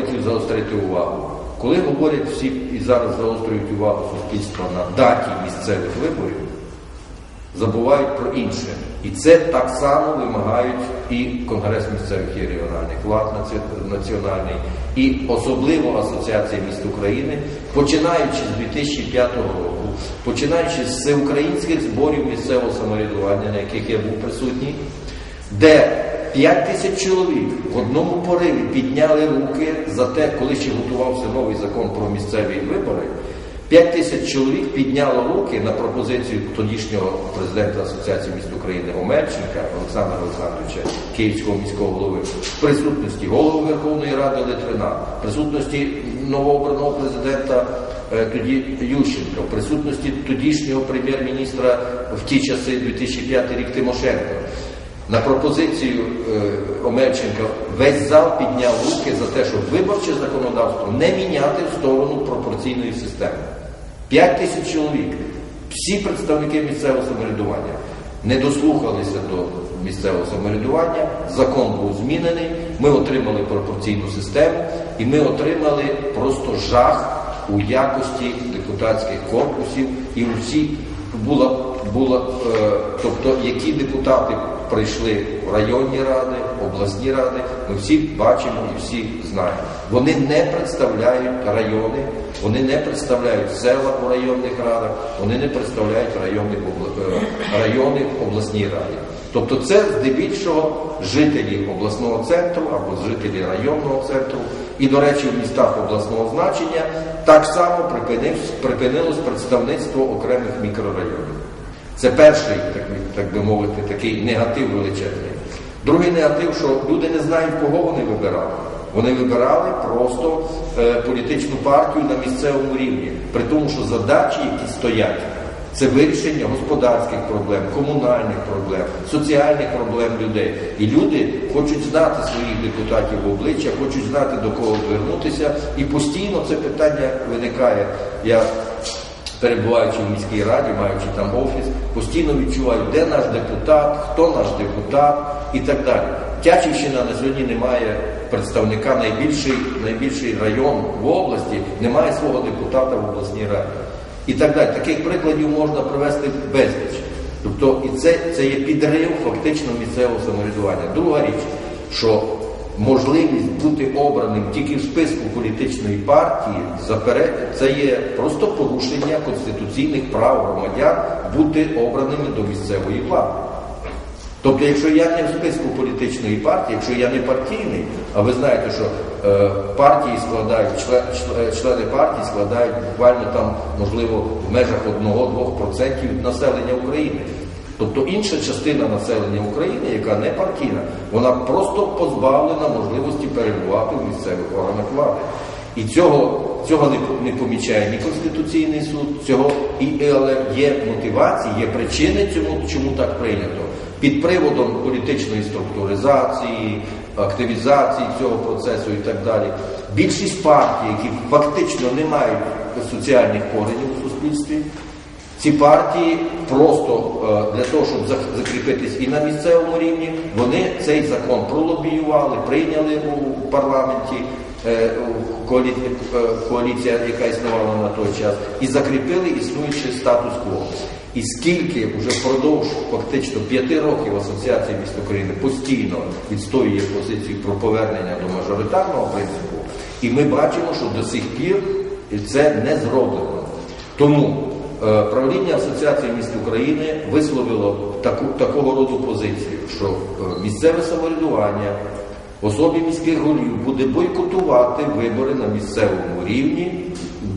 хотів заострити увагу. Коли говорять всі і зараз заострюють увагу суспільства на даті місцевих виборів, забувають про інше. І це так само вимагають і Конгрес місцевих і регіональних влад національний, і особливо Асоціація міст України, починаючи з 2005 року, починаючи з всеукраїнських зборів місцевого самоврядування, на яких я був присутній, де 5 тисяч чоловік в одному пориві підняли руки за те, коли ще готувався новий закон про місцеві вибори. 5 тисяч чоловік підняло руки на пропозицію тодішнього президента Асоціації міст України Омельченка Олександра Олександровича, Київського міського голови, в присутності голови Верховної Ради Литвина, в присутності новообраного президента е, тоді Ющенка, в присутності тодішнього прем'єр-міністра в ті часи 2005 рік Тимошенко. На пропозицію е, Омельченка весь зал підняв руки за те, щоб виборче законодавство не міняти в сторону пропорційної системи. П'ять тисяч чоловік, всі представники місцевого самоврядування не дослухалися до місцевого самоврядування, закон був змінений, ми отримали пропорційну систему і ми отримали просто жах у якості депутатських корпусів. І усі була, була е, тобто які депутати прийшли в районні ради, обласні ради, ми всі бачимо і всі знаємо. Вони не представляють райони, вони не представляють села у районних радах, вони не представляють райони, е, райони в обласній раді. Тобто це здебільшого жителі обласного центру або жителі районного центру. І, до речі, в містах обласного значення так само припинилось представництво окремих мікрорайонів. Це перший, так, так би мовити, такий негатив величезний. Другий негатив, що люди не знають, кого вони вибирали. Вони вибирали просто е, політичну партію на місцевому рівні, при тому, що задачі, які стоять, це вирішення господарських проблем, комунальних проблем, соціальних проблем людей. І люди хочуть знати своїх депутатів в обличчя, хочуть знати до кого звернутися. І постійно це питання виникає. Я перебуваючи в міській раді, маючи там офіс, постійно відчуваю, де наш депутат, хто наш депутат і так далі. Тячівщина на сьогодні не має представника найбільший, найбільший район в області, немає свого депутата в обласній раді. І так далі. Таких прикладів можна привести безліч. Тобто, і це, це є підрив фактично місцевого самоврядування. Друга річ, що можливість бути обраним тільки в списку політичної партії це є просто порушення конституційних прав громадян бути обраними до місцевої влади. Тобто, якщо я не в списку політичної партії, якщо я не партійний, а ви знаєте, що е, партії складають, член, член- члени партії складають буквально там, можливо, в межах 1-2% населення України. Тобто інша частина населення України, яка не партійна, вона просто позбавлена можливості перебувати в місцевих органах влади. І цього, цього не, помічає ні Конституційний суд, цього і але є мотивації, є причини цьому, чому так прийнято. Під приводом політичної структуризації, активізації цього процесу і так далі. Більшість партій, які фактично не мають соціальних коренів у суспільстві, ці партії просто е, для того, щоб закріпитись і на місцевому рівні, вони цей закон пролобіювали, прийняли у парламенті е, е, коаліція, яка існувала на той час, і закріпили існуючий статус-кво. І скільки вже впродовж фактично п'яти років Асоціація міст України постійно відстоює позицію про повернення до мажоритарного принципу, і ми бачимо, що до сих пір це не зроблено. Тому правління Асоціації міст України висловило таку, такого роду позицію, що е, місцеве самоврядування в особі міських голів буде бойкотувати вибори на місцевому рівні,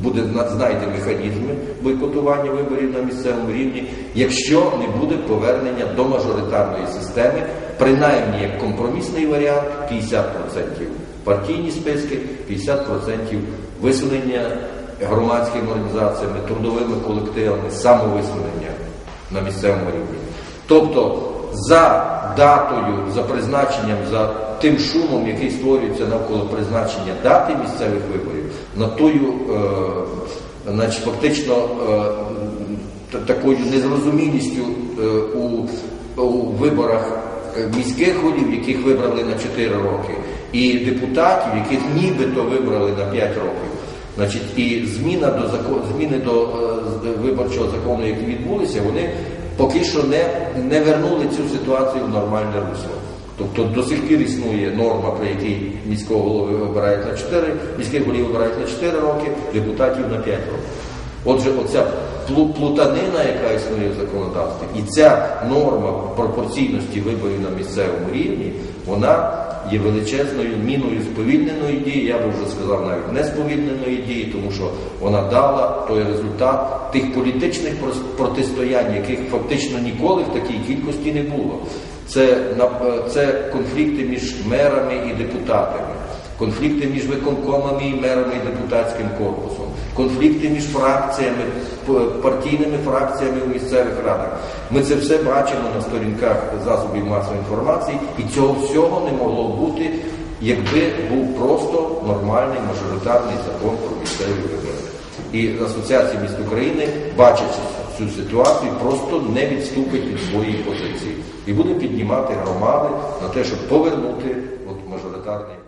буде знайти механізми бойкотування виборів на місцевому рівні, якщо не буде повернення до мажоритарної системи, принаймні як компромісний варіант 50% партійні списки, 50% висунення громадськими організаціями, трудовими колективами, самовисунення на місцевому рівні. Тобто за датою, за призначенням, за тим шумом, який створюється навколо призначення дати місцевих виборів, на тою, е, значить, фактично е, такою незрозумілістю е, у, у виборах е, міських голів, яких вибрали на 4 роки, і депутатів, яких нібито вибрали на 5 років. Значить, і зміна до закон, зміни до е, виборчого закону, які відбулися, вони поки що не, не вернули цю ситуацію в нормальне русло. Тобто до сих пір існує норма, при якій міського голови обирають на 4, міських голів обирають на 4 роки, депутатів на 5 років. Отже, оця плутанина, яка існує в законодавстві, і ця норма пропорційності виборів на місцевому рівні, вона є величезною міною сповільненої дії, я би вже сказав навіть не сповільненої дії, тому що вона дала той результат тих політичних протистоянь, яких фактично ніколи в такій кількості не було. Це, на- це конфлікти між мерами і депутатами конфлікти між виконкомами і мерами і депутатським корпусом, конфлікти між фракціями, партійними фракціями у місцевих радах. Ми це все бачимо на сторінках засобів масової інформації, і цього всього не могло бути, якби був просто нормальний мажоритарний закон про місцеві вибори. І Асоціація міст України, бачачи цю ситуацію, просто не відступить від своєї позиції і буде піднімати громади на те, щоб повернути от мажоритарний.